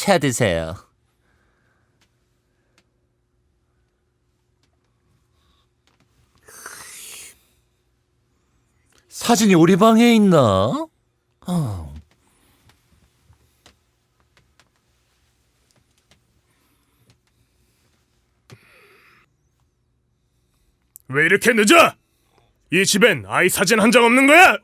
차 드세요. 사진이 우리 방에 있나? 왜 이렇게 늦어? 이 집엔 아이 사진 한 장 없는 거야?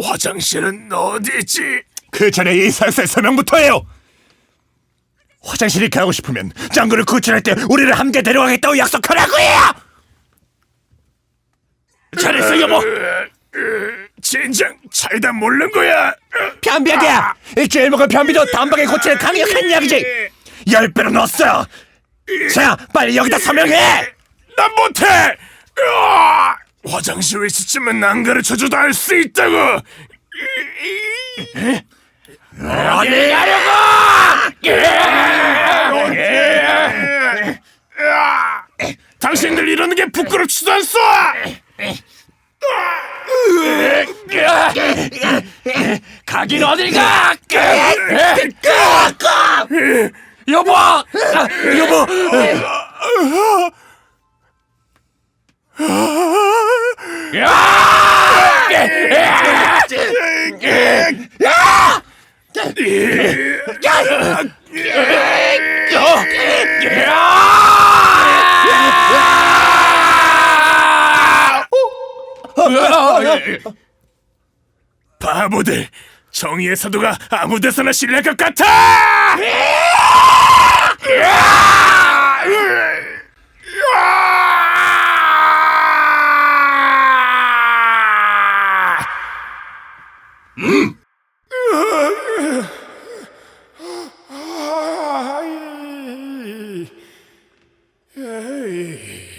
화장실은 어디지? 그 전에 이 사세 서명부터 해요. 화장실이 가고 싶으면 짱구를 구출할 때 우리를 함께 데려가겠다고 약속하라고요. 잘했어 여보. 진정 잘다 모른 거야. 변비약이야. 일주일 먹은 변비도 단박에 고치는 강력한 약이지. 열 배로 넣었어. 자, 빨리 여기다 서명해. 난 못해. 으아! 화장실 위치쯤은 안 가르쳐줘도 알 수 있다고. 어디 가려고? 으아! 당신들 이러는 게 부끄럽지도 않소. 가긴 어딜 가? 여보, 여보. 바보들. 정의의 사도가 아무 데서나 실릴 것 같아. Hmm. Hey.